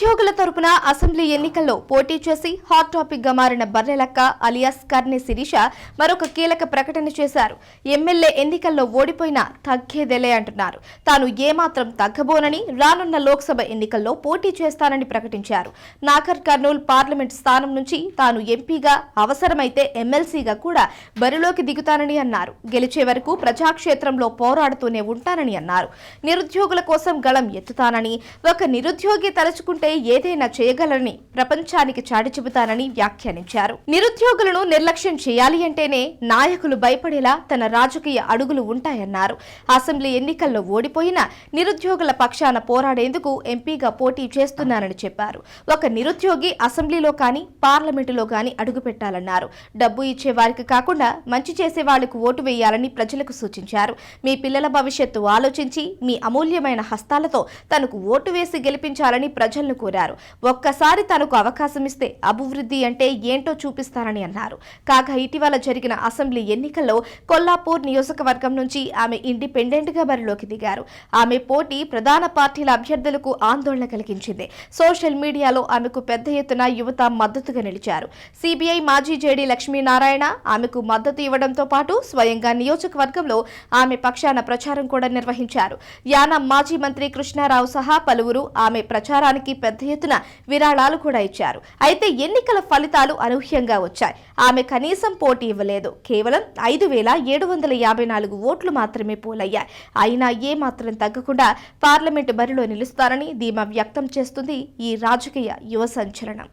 నిరుద్యోగుల తరపున అసెంబ్లీ ఎన్నికల్లో పోటీ చేసి హాట్ టాపిక్గా మారిన బర్రెలక్క అలియాస్ కర్ణి శిరీష మరొక కీలక ప్రకటన చేశారు. ఎమ్మెల్యే ఎన్నికల్లో ఓడిపోయినా తగ్గేదేలే అంటున్నారు. తాను ఏమాత్రం తగ్గబోనని రానున్న లోక్సభ ఎన్నికల్లో పోటీ చేస్తానని ప్రకటించారు. నాగర్ కర్నూల్ పార్లమెంట్ స్థానం నుంచి తాను ఎంపీగా అవసరమైతే ఎమ్మెల్సీగా కూడా బరిలోకి దిగుతానని అన్నారు. గెలిచే వరకు ప్రజాక్షేత్రంలో పోరాడుతూనే ఉంటానని అన్నారు. నిరుద్యోగుల కోసం గళం ఎత్తుతానని ఒక నిరుద్యోగి తలుచుకుంటే ఏదైనా చేయగలరని ప్రపంచానికి చాటి చెబుతానని వ్యాఖ్యానించారు. నిరుద్యోగులను నిర్లక్ష్యం చేయాలి అంటేనే నాయకులు భయపడేలా తన రాజకీయ అడుగులు ఉంటాయన్నారు. అసెంబ్లీ ఎన్నికల్లో ఓడిపోయిన నిరుద్యోగుల పక్షాన పోరాడేందుకు ఎంపీగా పోటీ చేస్తున్నానని చెప్పారు. ఒక నిరుద్యోగి అసెంబ్లీలో కానీ పార్లమెంటులో కానీ అడుగుపెట్టాలన్నారు డబ్బు ఇచ్చే వారికి కాకుండా మంచి చేసే వాళ్ళకు ఓటు వేయాలని ప్రజలకు సూచించారు. మీ పిల్లల భవిష్యత్తు ఆలోచించి మీ అమూల్యమైన హస్తాలతో తనకు ఓటు వేసి గెలిపించాలని ప్రజలను కోరారు. ఒక్కసారి తనకు అవకాశం ఇస్తే అభివృద్ధి అంటే ఏంటో చూపిస్తానని అన్నారు. కాగా ఇటీవల జరిగిన అసెంబ్లీ ఎన్నికల్లో కొల్లాపూర్ నియోజకవర్గం నుంచి ఆమె ఇండిపెండెంట్గా బరిలోకి దిగారు. ఆమె పోటీ ప్రధాన పార్టీల అభ్యర్థులకు ఆందోళన కలిగించింది. సోషల్ మీడియాలో ఆమెకు పెద్ద ఎత్తున యువత మద్దతుగా నిలిచారు. సిబిఐ మాజీ జేడీ లక్ష్మీనారాయణ ఆమెకు మద్దతు ఇవ్వడంతో పాటు స్వయంగా నియోజకవర్గంలో ఆమె పక్షాన ప్రచారం కూడా నిర్వహించారు. యానా మాజీ మంత్రి కృష్ణారావు సహా పలువురు ఆమె ప్రచారానికి పెద్ద ఎత్తున విరాళాలు కూడా ఇచ్చారు. అయితే ఎన్నికల ఫలితాలు అనూహ్యంగా వచ్చాయి. ఆమె కనీసం పోటీ ఇవ్వలేదు. కేవలం ఐదు వేల ఏడు వందల యాభై నాలుగు ఓట్లు మాత్రమే పోలయ్యాయి. అయినా ఏ మాత్రం తగ్గకుండా పార్లమెంటు బరిలో నిలుస్తారని ధీమా వ్యక్తం చేస్తుంది ఈ రాజకీయ యువ సంచలనం.